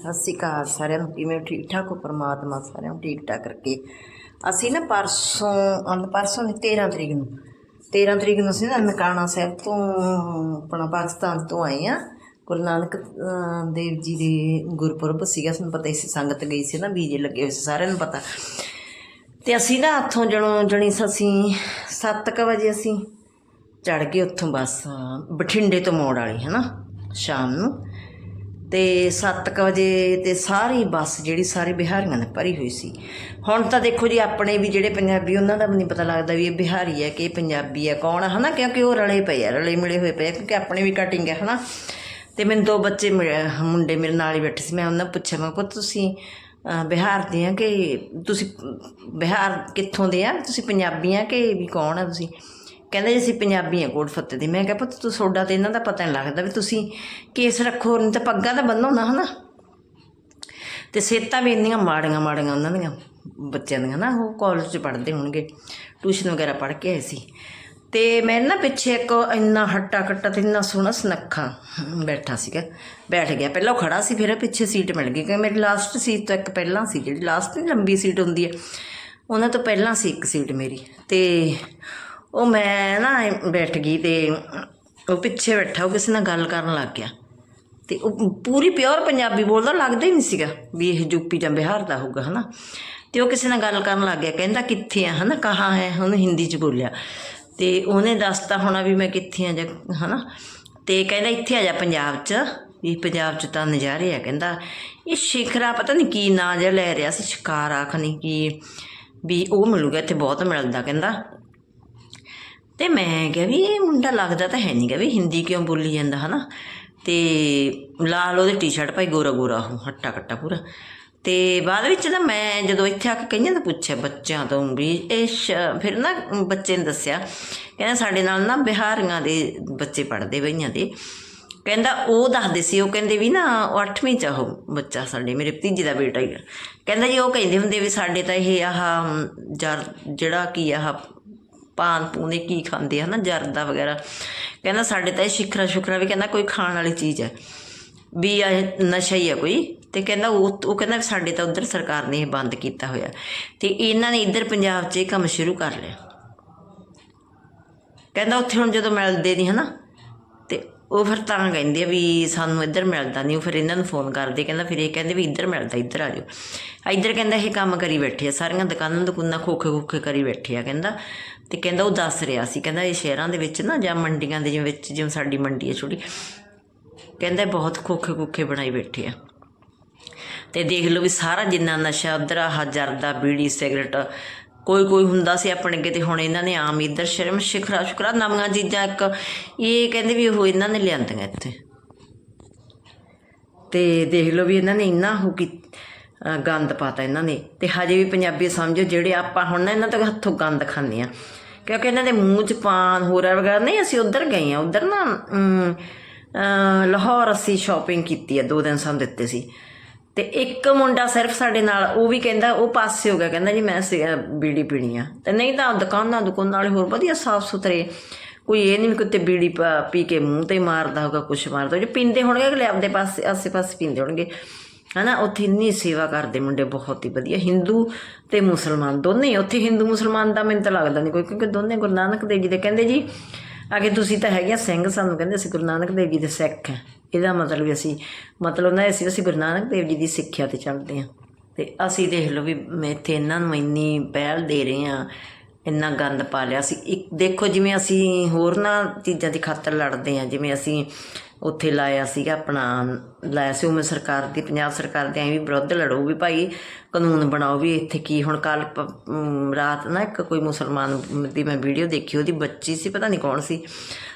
ਸਤਿ ਸ਼੍ਰੀ ਅਕਾਲ ਸਾਰਿਆਂ ਨੂੰ ਕਿਵੇਂ ਹੋ? ਠੀਕ ਠਾਕ ਹੋ? ਪਰਮਾਤਮਾ ਸਾਰਿਆਂ ਨੂੰ ਠੀਕ ਠਾਕ ਕਰਕੇ ਅਸੀਂ ਨਾ ਪਰਸੋਂ ਅੰਨ ਪਰਸੋਂ ਨਹੀਂ 13 ਤਰੀਕ ਨੂੰ 13 ਤਰੀਕ ਨੂੰ ਅਸੀਂ ਨਾ ਨਨਕਾਣਾ ਸਾਹਿਬ ਤੋਂ ਆਪਣਾ ਪਾਕਿਸਤਾਨ ਤੋਂ ਆਏ ਆ ਗੁਰੂ ਨਾਨਕ ਅਹ, ਦੇਵ ਜੀ ਦੇ ਗੁਰਪੁਰਬ ਸੀਗਾ ਸਾਨੂੰ ਪਤਾ ਹੀ ਸੀ ਸੰਗਤ ਗਈ ਸੀ ਨਾ ਬੀਜੇ ਲੱਗੇ ਹੋਏ ਸੀ ਸਾਰਿਆਂ ਨੂੰ ਪਤਾ। ਤੇ ਅਸੀਂ ਨਾ ਉੱਥੋਂ ਜਣੋਂ ਜਣੀ ਅਸੀਂ 7:00 ਵਜੇ ਅਸੀਂ ਚੜ ਗਏ ਉੱਥੋਂ ਬੱਸ ਬਠਿੰਡੇ ਤੋਂ ਮੋੜ ਵਾਲੀ ਹੈ ਨਾ ਸ਼ਾਮ ਨੂੰ। ਤੇ 7:00 ਵਜੇ ਤੇ ਸਾਰੀ ਬੱਸ ਜਿਹੜੀ ਸਾਰੇ ਬਿਹਾਰੀਆਂ ਨੇ ਭਰੀ ਹੋਈ ਸੀ। ਹੁਣ ਤਾਂ ਦੇਖੋ ਜੀ, ਆਪਣੇ ਵੀ ਜਿਹੜੇ ਪੰਜਾਬੀ, ਉਹਨਾਂ ਦਾ ਵੀ ਨਹੀਂ ਪਤਾ ਲੱਗਦਾ ਵੀ ਇਹ ਬਿਹਾਰੀ ਹੈ ਕਿ ਇਹ ਪੰਜਾਬੀ ਹੈ, ਕੌਣ ਹੈ ਹਨਾ? ਕਿਉਂਕਿ ਉਹ ਰਲੇ ਪਏ ਆ, ਰਲੇ ਮਿਲੇ ਹੋਏ ਪਏ ਆ, ਕਿਉਂਕਿ ਆਪਣੇ ਵੀ ਕਟਿੰਗ ਹੈ, ਹਨਾ? ਤੇ ਮੈਨੂੰ ਦੋ ਬੱਚੇ ਮਿਲੇ- ਮੁੰਡੇ ਮੇਰੇ ਨਾਲ ਹੀ ਬੈਠੇ ਸੀ, ਮੈਂ ਉਹਨਾਂ ਨੂੰ ਪੁੱਛਿਆ, ਮੈਂ ਪੁੱਤ ਤੁਸੀਂ ਬਿਹਾਰ ਦੇ ਆ ਕਿ ਤੁਸੀਂ, ਬਿਹਾਰ ਕਿੱਥੋਂ ਦੇ ਆ? ਤੁਸੀਂ ਪੰਜਾਬੀ ਆ ਕਿ ਵੀ ਕੌਣ ਆ ਤੁਸੀਂ? ਕਹਿੰਦੇ ਜੀ ਅਸੀਂ ਪੰਜਾਬੀ ਆ ਕੋਟ ਫੱਤੇ ਦੀ। ਮੈਂ ਕਿਹਾ, ਪੁੱਤ, ਤੂੰ ਸੋਡਾ ਤੇ ਇਹਨਾਂ ਦਾ ਪਤਾ ਨਹੀਂ ਲੱਗਦਾ ਵੀ ਤੁਸੀਂ ਕੇਸ ਰੱਖੋ, ਨਹੀਂ ਤਾਂ ਪੱਗਾਂ ਤਾਂ ਬੰਨੋ ਨਾ, ਹਨਾ? ਤੇ ਸੇਤਾਂ ਵੀ ਇੰਨੀਆਂ ਮਾੜੀਆਂ ਮਾੜੀਆਂ ਉਹਨਾਂ ਦੀਆਂ, ਬੱਚਿਆਂ ਦੀਆਂ ਨਾ, ਉਹ ਕਾਲਜ 'ਚ ਪੜ੍ਹਦੇ ਹੋਣਗੇ ਟਿਊਸ਼ਨ ਵਗੈਰਾ ਪੜ੍ਹ ਕੇ ਆਏ ਸੀ। ਤੇ ਮੈਂ ਨਾ ਪਿੱਛੇ ਇੱਕ ਇੰਨਾ ਹੱਟਾ ਕੱਟਾ ਤੇ ਇੰਨਾ ਸੋਹਣਾ ਸੁਨੱਖਾ ਬੈਠਾ ਸੀਗਾ, ਬੈਠ ਗਿਆ। ਪਹਿਲਾਂ ਉਹ ਖੜਾ ਸੀ, ਫਿਰ ਪਿੱਛੇ ਸੀਟ ਮਿਲ ਗਈ, ਕਿਉਂਕਿ ਮੇਰੀ ਲਾਸਟ ਸੀਟ ਤੋਂ ਇੱਕ ਪਹਿਲਾਂ ਸੀ, ਜਿਹੜੀ ਲਾਸਟ ਨਹੀਂ ਲੰਬੀ ਸੀਟ ਹੁੰਦੀ ਹੈ, ਉਹਨਾਂ ਤੋਂ ਪਹਿਲਾਂ ਸੀ ਇੱਕ ਸੀਟ ਮੇਰੀ। ਤੇ ਉਹ ਮੈਂ ਨਾ ਬੈਠ ਗਈ ਤੇ ਉਹ ਪਿੱਛੇ ਬੈਠਾ, ਉਹ ਕਿਸੇ ਨਾਲ ਗੱਲ ਕਰਨ ਲੱਗ ਗਿਆ। ਤੇ ਉਹ ਪੂਰੀ ਪਿਓਰ ਪੰਜਾਬੀ ਬੋਲਦਾ, ਲੱਗਦਾ ਹੀ ਨਹੀਂ ਸੀਗਾ ਵੀ ਇਹ ਯੂਪੀ ਜਾਂ ਬਿਹਾਰ ਦਾ ਹੋਊਗਾ, ਹਨਾ। ਤੇ ਉਹ ਕਿਸੇ ਨਾਲ ਗੱਲ ਕਰਨ ਲੱਗ ਗਿਆ, ਕਹਿੰਦਾ ਕਿੱਥੇ ਆ, ਹਨਾ, ਕਹਾਂ ਹੈ, ਉਹਨੂੰ ਹਿੰਦੀ ਚ ਬੋਲਿਆ। ਤੇ ਉਹਨੇ ਦੱਸਤਾ ਹੋਣਾ ਵੀ ਮੈਂ ਕਿੱਥੇ ਆ ਜਾਂ, ਹਨਾ। ਤੇ ਕਹਿੰਦਾ ਇੱਥੇ ਆ ਜਾ ਪੰਜਾਬ ਚ, ਵੀ ਪੰਜਾਬ ਚ ਤਾਂ ਨਜ਼ਾਰੇ ਆ, ਕਹਿੰਦਾ। ਇਹ ਸ਼ਿਖਰਾ ਪਤਾ ਨਹੀਂ ਕੀ ਨਾਂ ਜਿਹਾ ਲੈ ਰਿਹਾ ਸੀ, ਸ਼ਿਕਾਰ ਆਖ ਨਹੀਂ ਕੀ, ਵੀ ਉਹ ਮਿਲੂਗਾ, ਇੱਥੇ ਬਹੁਤ ਮਿਲਦਾ, ਕਹਿੰਦਾ। ਤੇ ਮੈਂ ਕਿਹਾ ਵੀ ਇਹ ਮੁੰਡਾ ਲੱਗਦਾ ਤਾਂ ਹੈ ਨਹੀਂਗਾ ਵੀ ਹਿੰਦੀ ਕਿਉਂ ਬੋਲੀ ਜਾਂਦਾ, ਹਨਾ? ਤੇ ਲਾਲ ਉਹਦੇ ਟੀ-ਸ਼ਰਟ ਭਾਈ ਗੋਰਾ ਗੋਰਾ ਉਹ, ਹੱਟਾ ਕੱਟਾ ਪੂਰਾ। ਤੇ ਬਾਅਦ ਵਿੱਚ ਨਾ ਮੈਂ ਜਦੋਂ ਇੱਥੇ ਆ ਕੇ ਕਈਆਂ ਤੋਂ ਪੁੱਛਿਆ ਬੱਚਿਆਂ ਤੋਂ ਵੀ, ਇਹ ਸ਼- ਫਿਰ ਨਾ ਬੱਚੇ ਨੇ ਦੱਸਿਆ, ਕਹਿੰਦਾ ਸਾਡੇ ਨਾਲ ਨਾ ਬਿਹਾਰੀਆਂ ਦੇ ਬੱਚੇ ਪੜ੍ਹਦੇ ਬਈਆਂ ਦੇ। ਕਹਿੰਦਾ ਉਹ ਦੱਸਦੇ ਸੀ, ਉਹ ਕਹਿੰਦੇ ਵੀ ਨਾ ਉਹ 8ਵੀਂ ਚ ਆ ਉਹ ਬੱਚਾ ਸਾਡੇ, ਮੇਰੇ ਭਤੀਜੇ ਦਾ ਬੇਟਾ ਹੀ ਆ। ਕਹਿੰਦਾ ਜੀ ਉਹ ਕਹਿੰਦੇ ਹੁੰਦੇ ਵੀ ਸਾਡੇ ਤਾਂ ਇਹ ਆਹ ਜਰ, ਜਿਹੜਾ ਕੀ ਆਹ ਪਾਨ ਪੂਨੇ ਕੀ ਖਾਂਦੇ ਆ ਜਰਦਾ ਵਗੈਰਾ। ਕਹਿੰਦਾ ਸਾਡੇ ਤਾਂ ਇਹ ਸ਼ਿਖਰਾ ਸ਼ੁਖਰਾ ਵੀ ਕਹਿੰਦਾ ਕੋਈ ਖਾਣ ਵਾਲੀ ਚੀਜ਼ ਹੈ। ਵੀ ਇਹ ਨਸ਼ਾ ਹੀ ਹੈ ਕੋਈ। ਤੇ ਕਹਿੰਦਾ ਉਹ ਉਹ ਕਹਿੰਦਾ ਸਾਡੇ ਤਾਂ ਉਧਰ ਸਰਕਾਰ ਨੇ ਇਹ ਬੰਦ ਕੀਤਾ ਹੋਇਆ। ਤੇ ਇਹਨਾਂ ਨੇ ਇੱਧਰ ਪੰਜਾਬ 'ਚ ਇਹ ਕੰਮ ਸ਼ੁਰੂ ਕਰ ਲਿਆ। ਕਹਿੰਦਾ ਉੱਥੇ ਹੁਣ ਜਦੋਂ ਮਿਲਦੇ ਨਹੀਂ ਹਨਾ, ਤੇ ਉਹ ਫਿਰ ਤਾਂ ਕਹਿੰਦੇ ਆ ਵੀ ਸਾਨੂੰ ਇੱਧਰ ਮਿਲਦਾ ਨਹੀਂ ਉਹ ਫਿਰ ਇਹਨਾਂ ਨੂੰ ਫੋਨ ਕਰਦੇ। ਕਹਿੰਦਾ ਫਿਰ ਇਹ ਕਹਿੰਦੇ ਵੀ ਇੱਧਰ ਮਿਲਦਾ, ਇੱਧਰ ਆ ਜਾਓ। ਇੱਧਰ ਕਹਿੰਦਾ ਇਹ ਕੰਮ ਕਰੀ ਬੈਠੇ ਆ, ਸਾਰੀਆਂ ਦੁਕਾਨਾਂ ਦੁਕਾਨਾਂ ਖੋਖੇ ਖੋਖੇ ਕਰੀ ਬੈਠੇ ਆ, ਕਹਿੰਦਾ। ਤੇ ਕਹਿੰਦਾ ਉਹ ਦੱਸ ਰਿਹਾ ਸੀ, ਕਹਿੰਦਾ ਇਹ ਸ਼ਹਿਰਾਂ ਦੇ ਵਿੱਚ ਨਾ ਜਾਂ ਮੰਡੀਆਂ ਦੇ ਜਿਵੇਂ ਵਿੱਚ, ਜਿਵੇਂ ਸਾਡੀ ਮੰਡੀ ਹੈ ਛੋਟੀ, ਕਹਿੰਦਾ ਬਹੁਤ ਖੋਖੇ ਖੋਖੇ ਬਣਾਈ ਬੈਠੇ ਆ। ਤੇ ਦੇਖ ਲਓ ਵੀ ਸਾਰਾ ਜਿੰਨਾ ਨਸ਼ਾ ਉਧਰ ਆਹ ਜਰਦਾ, ਬੀੜੀ, ਸਿਗਰਟ, ਕੋਈ ਕੋਈ ਹੁੰਦਾ ਸੀ ਆਪਣੇ ਅੱਗੇ ਤੇ ਹੁਣ ਇਹਨਾਂ ਨੇ ਆਮ ਇੱਧਰ ਸ਼ਰਮ, ਸ਼ਿਖਰਾ ਸ਼ੁਕਰਾ ਨਵੀਆਂ ਚੀਜ਼ਾਂ ਇੱਕ, ਇਹ ਕਹਿੰਦੇ ਵੀ ਉਹ ਇਹਨਾਂ ਨੇ ਲਿਆਂਦੀਆਂ ਇੱਥੇ। ਤੇ ਦੇਖ ਲਓ ਵੀ ਇਹਨਾਂ ਨੇ ਇੰਨਾ ਹੋ ਕੀ, ਅਹ ਗੰਦ ਪਾਤਾ ਇਹਨਾਂ ਨੇ। ਤੇ ਹਜੇ ਵੀ ਪੰਜਾਬੀ ਸਮਝੋ ਜਿਹੜੇ ਆਪਾਂ ਹੁਣ ਨਾ ਇਹਨਾਂ ਤੋਂ ਹੱਥੋਂ ਗੰਦ ਖਾਂਦੇ ਆ ਕਿਉਂਕਿ ਇਹਨਾਂ ਦੇ ਮੂੰਹ 'ਚ ਪਾਨ ਹੋਰ ਵਗੈਰਾ। ਨਹੀਂ, ਅਸੀਂ ਉਧਰ ਗਏ ਆ ਉਧਰ ਨਾ ਲਾਹੌਰ ਅਸੀਂ ਸ਼ਾਪਿੰਗ ਕੀਤੀ ਆ, ਦੋ ਦਿਨ ਸਾਨੂੰ ਦਿੱਤੇ ਸੀ। ਤੇ ਇੱਕ ਮੁੰਡਾ ਸਿਰਫ ਸਾਡੇ ਨਾਲ, ਉਹ ਵੀ ਕਹਿੰਦਾ, ਉਹ ਪਾਸੇ ਹੋ ਗਿਆ। ਕਹਿੰਦਾ ਜੀ, ਮੈਂ ਸੇ- ਬੀੜੀ ਪੀਣੀ ਆ। ਤੇ ਨਹੀਂ ਤਾਂ ਦੁਕਾਨਾਂ ਦੁਕਾਨਾਂ ਵਾਲੇ ਹੋਰ ਵਧੀਆ ਸਾਫ਼ ਸੁਥਰੇ ਕੋਈ ਇਹ ਨਹੀਂ ਵੀ ਕਿਤੇ ਬੀੜੀ ਪਾ- ਪੀ ਕੇ ਮੂੰਹ ਤੇ ਮਾਰਦਾ ਹੋਗਾ ਕੁਛ ਮਾਰਦਾ ਜੇ ਪੀਂਦੇ ਹੋਣਗੇ, ਅਗਲੇ ਆਪਦੇ ਪਾਸੇ ਆਸੇ ਪਾਸੇ ਪੀਂਦੇ ਹੋਣਗੇ। ਹਨਾ, ਉੱਥੇ ਇੰਨੀ ਸੇਵਾ ਕਰਦੇ ਮੁੰਡੇ ਬਹੁਤ ਹੀ ਵਧੀਆ। ਹਿੰਦੂ ਤੇ ਮੁਸਲਮਾਨ ਦੋਨੇ ਉੱਥੇ ਹਿੰਦੂ ਮੁਸਲਮਾਨ ਦਾ ਮੈਨੂੰ ਤਾਂ ਲੱਗਦਾ ਨਹੀਂ ਕੋਈ, ਕਿਉਂਕਿ ਦੋਨੇ ਗੁਰੂ ਨਾਨਕ ਦੇਵ ਜੀ ਦੇ ਕਹਿੰਦੇ ਜੀ, ਅਗੇ ਤੁਸੀਂ ਤਾਂ ਹੈਗੇ ਆ ਸਿੰਘ ਸਾਨੂੰ ਕਹਿੰਦੇ ਅਸੀਂ ਗੁਰੂ ਨਾਨਕ ਦੇਵ ਜੀ ਦੇ ਸਿੱਖ ਹਾਂ ਇਹਦਾ ਮਤਲਬ ਵੀ ਅਸੀਂ, ਮਤਲਬ ਨਾ ਅਸੀਂ ਅਸੀਂ ਗੁਰੂ ਨਾਨਕ ਦੇਵ ਜੀ ਦੀ ਸਿੱਖਿਆ ਤੇ ਚੱਲਦੇ ਹਾਂ ਤੇ ਅਸੀਂ ਦੇਖ ਲਓ ਵੀ ਮੈਂ ਇੱਥੇ ਇਹਨਾਂ ਨੂੰ ਇੰਨੀ ਪਹਿਲ ਦੇ ਰਹੇ ਹਾਂ ਇੰਨਾ ਗੰਦ ਪਾ ਲਿਆ। ਸੀ ਇੱਕ, ਦੇਖੋ ਜਿਵੇਂ ਅਸੀਂ ਹੋਰ ਨਾ ਚੀਜ਼ਾਂ ਦੀ ਖਾਤਰ ਲੜਦੇ ਹਾਂ ਜਿਵੇਂ ਅਸੀਂ ਉੱਥੇ ਲਾਇਆ ਸੀਗਾ ਆਪਣਾ, ਲਾਇਆ ਸੀ ਉਵੇਂ ਸਰਕਾਰ ਦੀ, ਪੰਜਾਬ ਸਰਕਾਰ ਦੇ ਐਂ ਵੀ ਵਿਰੁੱਧ ਲੜੋ ਵੀ ਭਾਈ, ਕਾਨੂੰਨ ਬਣਾਓ ਵੀ ਇੱਥੇ ਕੀ, ਹੁਣ ਕੱਲ ਰਾਤ ਨਾ ਇੱਕ ਕੋਈ ਮੁਸਲਮਾਨ ਦੀ ਮੈਂ ਵੀਡੀਓ ਦੇਖੀ, ਉਹਦੀ ਬੱਚੀ ਸੀ, ਪਤਾ ਨਹੀਂ ਕੌਣ ਸੀ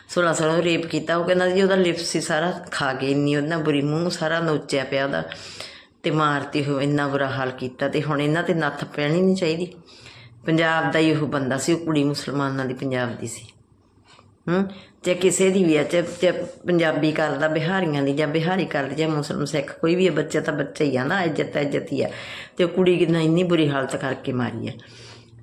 16 ਸਾਲ ਰੇਪ ਕੀਤਾ, ਉਹ ਕਹਿੰਦਾ ਜੀ ਉਹਦਾ ਲਿਪ ਸੀ ਸਾਰਾ ਖਾ ਗਏ ਇੰਨੀ ਉਹਨਾਂ ਬੁਰੀ ਮੂੰਹ ਸਾਰਾ ਨੋਚਿਆ ਪਿਆ ਉਹਦਾ ਤੇ ਮਾਰਤੀ ਹੋ ਇੰਨਾ ਬੁਰਾ ਹਾਲ ਕੀਤਾ ਤੇ ਹੁਣ ਇਹਨਾਂ ਤੇ ਨੱਥ ਪੈਣੀ ਨਹੀਂ ਚਾਹੀਦੀ। ਪੰਜਾਬ ਦਾ ਹੀ ਉਹ ਬੰਦਾ ਸੀ, ਉਹ ਕੁੜੀ ਮੁਸਲਮਾਨਾਂ ਦੀ ਪੰਜਾਬ ਦੀ ਸੀ। ਹੂੰ? ਜੇ ਕਿਸੇ ਦੀ ਵੀ ਹੈ ਚਾਹੇ ਚਾਹੇ ਪੰਜਾਬੀ ਕਰਦਾ ਬਿਹਾਰੀਆਂ ਦੀ ਜਾਂ ਬਿਹਾਰੀ ਕਰਦਾ ਜਾਂ ਮੁਸਲਮਾਨ ਸਿੱਖ ਕੋਈ ਵੀ ਹੈ ਬੱਚਾ ਤਾਂ ਬੱਚਾ ਹੀ ਆ ਨਾ ਇੱਜ਼ਤ ਇੱਜ਼ਤ ਹੀ ਆ। ਤੇ ਉਹ ਕੁੜੀ ਕਿੰਨਾ ਇੰਨੀ ਬੁਰੀ ਹਾਲਤ ਕਰਕੇ ਮਾਰੀ ਆ।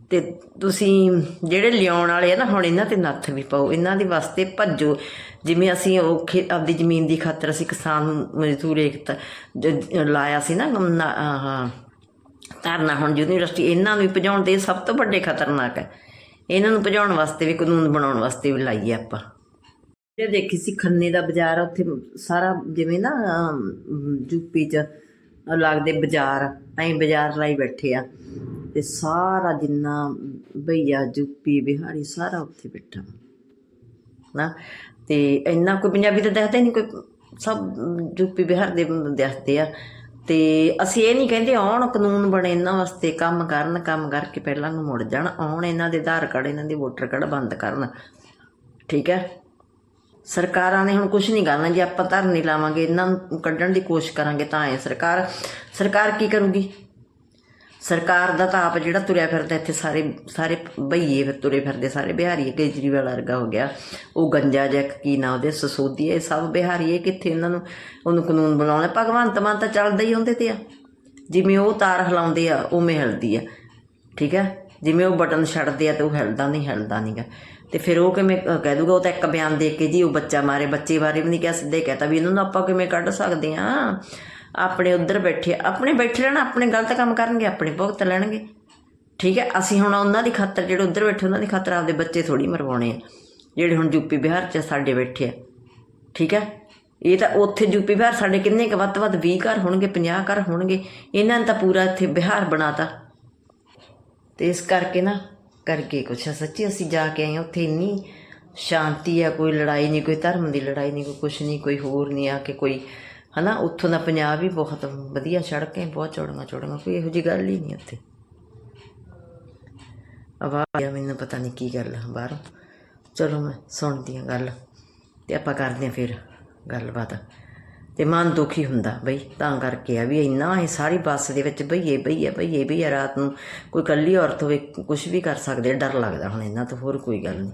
ਤੇ ਤੁਸੀਂ ਜਿਹੜੇ ਲਿਆਉਣ ਵਾਲੇ ਆ ਨਾ ਹੁਣ ਇਹਨਾਂ ਤੇ ਨੱਥ ਵੀ ਪਾਓ ਇਹਨਾਂ ਦੇ ਵਾਸਤੇ ਭੱਜੋ। ਜਿਵੇਂ ਅਸੀਂ ਉਹ ਖੇ ਆਪਦੀ ਜ਼ਮੀਨ ਦੀ ਖਾਤਰ ਅਸੀਂ ਕਿਸਾਨ ਮਜ਼ਦੂਰ ਏਕਤਾ ਜ- ਲਾਇਆ ਸੀ ਨਾ ਨਾ, ਆਹ ਧਰਨਾ ਹੁਣ ਯੂਨੀਵਰਸਿਟੀ ਇਹਨਾਂ ਨੂੰ ਭਜਾਉਣ ਦੇ ਸਭ ਤੋਂ ਵੱਡੇ ਖਤਰਨਾਕ ਹੈ। ਇਹਨਾਂ ਨੂੰ ਭਜਾਉਣ ਵਾਸਤੇ ਵੀ ਕਾਨੂੰਨ ਬਣਾਉਣ ਵਾਸਤੇ ਵੀ ਲਾਈਏ ਆਪਾਂ। ਇਹ ਦੇਖੀ ਸੀ ਖੰਨੇ ਦਾ ਬਾਜ਼ਾਰ ਆ, ਉੱਥੇ ਸਾਰਾ ਜਿਵੇਂ ਨਾ ਯੂਪੀ ਚ ਲੱਗਦੇ ਬਾਜ਼ਾਰ ਐਂ ਬਾਜ਼ਾਰ ਲਾਈ ਬੈਠੇ ਆ। ਤੇ ਸਾਰਾ ਜਿੰਨਾ ਭਈਆ ਯੂਪੀ ਬਿਹਾਰੀ ਸਾਰਾ ਉੱਥੇ ਬੈਠਾ। ਨਾ ਤੇ ਇੰਨਾ ਕੋਈ ਪੰਜਾਬੀ ਤਾਂ ਦੱਸਦਾ ਨਹੀਂ ਕੋਈ ਸਭ ਯੂਪੀ ਬਿਹਾਰ ਦੇ ਦੱਸਦੇ ਆ। ਤੇ ਅਸੀਂ ਇਹ ਨਹੀਂ ਕਹਿੰਦੇ ਆਉਣ ਕਾਨੂੰਨ ਬਣੇ ਇਹਨਾਂ ਵਾਸਤੇ, ਕੰਮ ਕਰਨ, ਕੰਮ ਕਰਕੇ ਪਹਿਲਾਂ ਨੂੰ ਮੁੜ ਜਾਣ, ਆਉਣ ਇਹਨਾਂ ਦੇ ਆਧਾਰ ਕਾਰਡ, ਇਹਨਾਂ ਦੇ ਵੋਟਰ ਕਾਰਡ ਬੰਦ ਕਰਨ। ਠੀਕ ਹੈ? ਸਰਕਾਰਾਂ ਨੇ ਹੁਣ ਕੁਝ ਨਹੀਂ ਕਰਨਾ, ਜੇ ਆਪਾਂ ਧਰਨੇ ਲਾਵਾਂਗੇ, ਇਹਨਾਂ ਨੂੰ ਕੱਢਣ ਦੀ ਕੋਸ਼ਿਸ਼ ਕਰਾਂਗੇ ਤਾਂ ਹੈ ਸਰਕਾਰ ਸਰਕਾਰ ਕੀ ਕਰੂਗੀ? ਸਰਕਾਰ ਦਾ ਤਾਂ ਆਪ ਜਿਹੜਾ ਤੁਰਿਆ ਫਿਰਦਾ ਇੱਥੇ ਸਾਰੇ ਸਾਰੇ ਬਈਏ ਫਿਰ ਤੁਰੇ ਫਿਰਦੇ, ਸਾਰੇ ਬਿਹਾਰੀ ਕੇਜਰੀਵਾਲ ਵਰਗਾ ਹੋ ਗਿਆ। ਉਹ ਗੰਜਾ ਜੈਕ ਕੀ ਨਾ ਉਹਦੇ, ਸਸੋਦੀ ਇਹ ਸਭ ਬਿਹਾਰੀ ਇਹ ਕਿੱਥੇ ਉਹਨਾਂ ਨੂੰ ਉਹਨੂੰ ਕਾਨੂੰਨ ਬਣਾਉਣਾ ਭਗਵੰਤ ਮਾਨ ਤਾਂ ਚੱਲਦਾ ਹੀ ਉਹਦੇ ਤੇ ਆ। ਜਿਵੇਂ ਉਹ ਤਾਰ ਹਿਲਾਉਂਦੇ ਆ, ਉਵੇਂ ਹਿਲਦੀ ਆ। ਠੀਕ ਆ ਜਿਵੇਂ ਉਹ ਬਟਨ ਛੱਡਦੇ ਆ ਤੇ ਉਹ ਹਿਲਦਾ ਨਹੀਂ, ਹਿਲਦਾ ਨਹੀਂਗਾ ਤੇ ਫਿਰ ਉਹ ਕਿਵੇਂ ਕਹਿ ਦੂਗਾ, ਉਹ ਤਾਂ ਇੱਕ ਬਿਆਨ ਦੇ ਕੇ ਜੀ, ਉਹ ਬੱਚਾ ਮਾਰੇ, ਬੱਚੇ ਬਾਰੇ ਵੀ ਨਹੀਂ ਕਿਹਾ ਸਿੱਧੇ ਕਹਤਾ ਵੀ ਇਹਨਾਂ ਨੂੰ ਆਪਾਂ ਕਿਵੇਂ ਕੱਢ ਸਕਦੇ ਆ ਆਪਣੇ ਉੱਧਰ ਬੈਠੇ ਆਪਣੇ ਬੈਠੇ ਰਹਿਣ ਆਪਣੇ ਗਲਤ ਕੰਮ ਕਰਨਗੇ ਆਪਣੇ ਭੁਗਤ ਲੈਣਗੇ। ਠੀਕ ਹੈ ਅਸੀਂ ਹੁਣ ਉਹਨਾਂ ਦੀ ਖਾਤਰ ਜਿਹੜੇ ਉੱਧਰ ਬੈਠੇ ਉਹਨਾਂ ਦੀ ਖਾਤਰ ਆਪਦੇ ਬੱਚੇ ਥੋੜੀ ਮਰਵਾਉਣੇ ਆ। ਜਿਹੜੇ ਹੁਣ ਯੂਪੀ ਬਿਹਾਰ 'ਚ ਸਾਡੇ ਬੈਠੇ ਆ। ਠੀਕ ਹੈ ਇਹ ਤਾਂ ਉੱਥੇ ਯੂਪੀ ਬਿਹਾਰ ਸਾਡੇ ਕਿੰਨੇ ਕੁ ਵੱਧ ਤੋਂ ਵੱਧ 20 ਘਰ ਹੋਣਗੇ 50 ਘਰ ਹੋਣਗੇ। ਇਹਨਾਂ ਨੇ ਤਾਂ ਪੂਰਾ ਇੱਥੇ ਬਿਹਾਰ ਬਣਾਤਾ। ਤੇ ਇਸ ਕਰਕੇ ਨਾ ਕਰਕੇ ਕੁਛ ਆ। ਸੱਚੀ ਅਸੀਂ ਜਾ ਕੇ ਆਏ ਹਾਂ, ਉੱਥੇ ਇੰਨੀ ਸ਼ਾਂਤੀ ਆ ਕੋਈ ਲੜਾਈ ਨਹੀਂ ਕੋਈ ਧਰਮ ਦੀ ਲੜਾਈ ਨਹੀਂ ਕੋਈ ਕੁਛ ਨਹੀਂ ਕੋਈ ਹੋਰ ਨਹੀਂ ਆ ਕੇ ਕੋਈ ਹਨਾ, ਉੱਥੋਂ ਦਾ ਪੰਜਾਬ ਵੀ ਬਹੁਤ ਵਧੀਆ ਸੜਕਾਂ ਬਹੁਤ ਚੌੜੀਆਂ ਚੌੜੀਆਂ, ਕੋਈ ਇਹੋ ਜਿਹੀ ਗੱਲ ਹੀ ਨਹੀਂ ਉੱਥੇ। ਆਵਾਜ਼ ਆ, ਮੈਨੂੰ ਪਤਾ ਨਹੀਂ ਕੀ ਗੱਲ ਬਾਹਰੋਂ। ਚਲੋ ਮੈਂ ਸੁਣਦੀ ਹਾਂ ਗੱਲ, ਤੇ ਆਪਾਂ ਕਰਦੇ ਹਾਂ ਫਿਰ ਗੱਲਬਾਤ। ਤੇ ਮਨ ਦੁਖੀ ਹੁੰਦਾ ਬਈ, ਤਾਂ ਕਰਕੇ ਆ ਵੀ ਇੰਨਾ ਇਹ ਸਾਰੀ ਬੱਸ ਦੇ ਵਿੱਚ ਬਈਏ ਬਈਏ ਬਈਏ ਬਈਏ, ਰਾਤ ਨੂੰ ਕੋਈ ਕੱਲੀ ਔਰਤ ਹੋਵੇ ਕੁਝ ਵੀ ਕਰ ਸਕਦੇ ਡਰ ਲੱਗਦਾ ਹੁਣ ਇਹਨਾਂ ਤੋਂ, ਹੋਰ ਕੋਈ ਗੱਲ ਨਹੀਂ।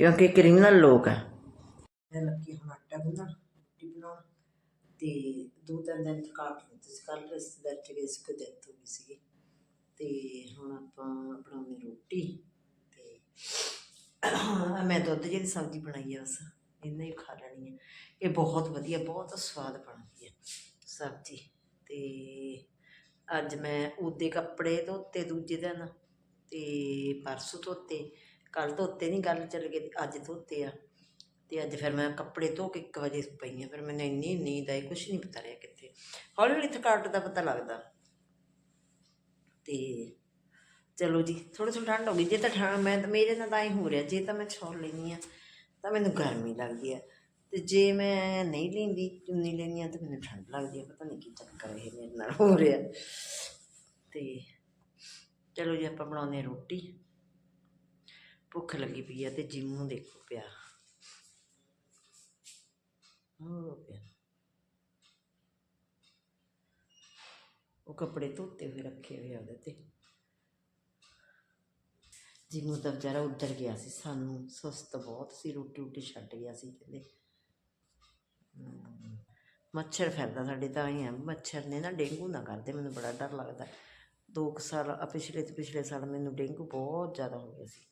ਕਿਉਂਕਿ ਕ੍ਰਿਮੀਨਲ ਲੋਕ ਹੈ ਲੱਗੀ ਹੁਣ ਆਟਾ ਗੁੰਨਣ ਤੇ ਦੋ ਤਿੰਨ ਦਿਨ ਕਾਟ ਲਿੱਤੇ ਸੀ ਕੱਲ ਰਿਸ਼ਤੇਦਾਰ ਚ ਗਏ ਸੀ ਕੋਈ ਡੈਥ ਹੋ ਗਈ ਸੀ ਤੇ ਹੁਣ ਆਪਾਂ ਬਣਾਉਂਦੇ ਰੋਟੀ ਤੇ ਮੈਂ ਦੁੱਧ ਜਿਹੀ ਸਬਜ਼ੀ ਬਣਾਈ ਆ ਬਸ, ਇੰਨਾ ਹੀ ਖਾ ਲੈਣੀ ਹੈ ਇਹ ਬਹੁਤ ਵਧੀਆ, ਬਹੁਤ ਸਵਾਦ ਬਣਦੀ ਹੈ ਸਬਜ਼ੀ। ਤੇ ਅੱਜ ਮੈਂ ਉਹਦੇ ਕੱਪੜੇ ਧੋਤੇ ਦੂਜੇ ਦਿਨ ਤੇ ਪਰਸੋਂ ਧੋਤੇ ਕੱਲ ਧੋਤੇ ਨਹੀਂ ਗੱਲ ਚੱਲ ਗਈ, ਅੱਜ ਧੋਤੇ ਆ। ਤੇ ਅੱਜ ਫਿਰ ਮੈਂ ਕੱਪੜੇ ਧੋ ਕੇ 1 ਵਜੇ ਪਈ ਆ ਫਿਰ ਮੈਨੂੰ ਇੰਨੀ ਨੀਂਦ ਆਈ, ਕੁਛ ਨਹੀਂ ਪਤਾ ਰਿਹਾ ਕਿੱਥੇ। ਹੌਲੀ ਹੌਲੀ ਥਕਾਵਟ ਦਾ ਪਤਾ ਲੱਗਦਾ। ਤੇ ਚਲੋ ਜੀ ਥੋੜੀ ਥੋੜੀ ਠੰਡ ਹੋ ਗਈ। ਜੇ ਤਾਂ ਠੰਡ ਮੈਂ ਤਾਂ, ਮੇਰੇ ਨਾਲ ਤਾਂ ਹੀ ਹੋ ਰਿਹਾ, ਜੇ ਤਾਂ ਮੈਂ ਛੋੜ ਲੈਣੀ ਆ ਤਾਂ ਮੈਨੂੰ ਗਰਮੀ ਲੱਗਦੀ ਆ ਤੇ ਜੇ ਮੈਂ ਨਹੀਂ ਲੈਂਦੀ, ਚੁੰਨੀ ਲੈਣੀ ਆ ਤਾਂ ਮੈਨੂੰ ਠੰਡ ਲੱਗਦੀ ਆ ਪਤਾ ਨਹੀਂ ਕੀ ਚੱਕਰ ਇਹ ਮੇਰੇ ਨਾਲ ਹੋ ਰਿਹਾ। ਤੇ ਚਲੋ ਜੀ, ਆਪਾਂ ਬਣਾਉਂਦੇ ਹਾਂ ਰੋਟੀ। ਭੁੱਖ ਲੱਗੀ ਪਈ ਆ ਤੇ ਜਿੰਮੂ ਦੇਖੋ ਪਿਆ। ਹੋ ਪਿਆ ਉਹ ਕੱਪੜੇ ਧੋਤੇ ਹੋਏ ਰੱਖੇ ਹੋਏ ਆ ਉਹਦੇ ਤੇ। ਜਿੰਮੂ ਤਾਂ ਵਿਚਾਰਾ ਉੱਧਰ ਗਿਆ ਸੀ, ਸਾਨੂੰ ਸੁਸਤ ਬਹੁਤ ਸੀ, ਰੋਟੀ ਰੋਟੀ ਛੱਡ ਗਿਆ ਸੀ ਕਹਿੰਦੇ। ਮੱਛਰ ਫਿਰਦਾ ਸਾਡੇ ਤਾਂ ਹੀ ਆ, ਮੱਛਰ ਨੇ ਨਾ ਡੇਂਗੂ ਨਾ ਕਰਦੇ, ਮੈਨੂੰ ਬੜਾ ਡਰ ਲੱਗਦਾ। ਦੋ ਕੁ ਸਾਲ, ਪਿਛਲੇ ਤੇ ਪਿਛਲੇ ਸਾਲ ਮੈਨੂੰ ਡੇਂਗੂ ਬਹੁਤ ਜ਼ਿਆਦਾ ਹੋ ਗਿਆ ਸੀ।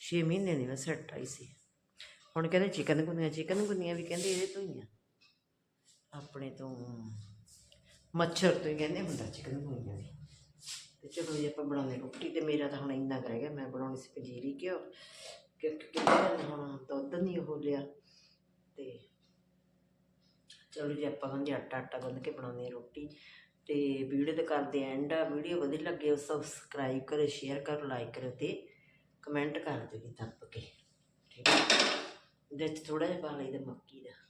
6 ਮਹੀਨੇ ਦੀ ਮੈਂ ਸੈੱਟ ਆਈ ਸੀ। ਹੁਣ ਕਹਿੰਦੇ ਚਿਕਨ ਗੁਨੀਆਂ ਚਿਕਨ ਗੁਨੀਆਂ ਵੀ ਕਹਿੰਦੇ ਇਹਦੇ ਤੋਂ ਹੀ ਆ। ਆਪਣੇ ਤੋਂ ਮੱਛਰ ਤੋਂ ਹੀ ਕਹਿੰਦੇ ਹੁੰਦਾ ਚਿਕਨ ਗੁਨੀਆਂ ਵੀ। ਤੇ ਚਲੋ ਜੀ, ਆਪਾਂ ਬਣਾਉਂਦੇ ਰੋਟੀ ਤੇ ਮੇਰਾ ਤਾਂ ਹੁਣ ਇੰਨਾ ਕੁ ਰਹਿ ਗਿਆ, ਮੈਂ ਬਣਾਉਣੀ ਸੀ ਪੰਜੀਰੀ ਘਿਓ। ਕਿਉਂਕਿ ਕਿੰਨੇ ਹੁਣ ਦੁੱਧ ਨਹੀਂ ਹੋ ਲਿਆ। ਤੇ ਚਲੋ ਜੀ, ਆਪਾਂ ਹੁਣ ਆਟਾ ਆਟਾ ਗੁੰਨ ਕੇ ਬਣਾਉਂਦੇ ਰੋਟੀ। ਤੇ ਵੀਡੀਓ ਤੇ ਕਰਦੇ ਐਂਡ ਵੀਡੀਓ ਵਧੀਆ ਲੱਗੇ ਸਬਸਕ੍ਰਾਈਬ ਕਰੋ ਸ਼ੇਅਰ ਕਰੋ ਲਾਈਕ ਕਰੋ ਤੇ ਕਮੈਂਟ ਕਰ ਦਿਓ ਜੀ ਦੱਬ ਕੇ ਠੀਕ ਹੈ। ਵਿੱਚ ਥੋੜ੍ਹਾ ਜਿਹਾ ਪਾ ਲਈਦਾ ਮੱਕੀ ਦਾ।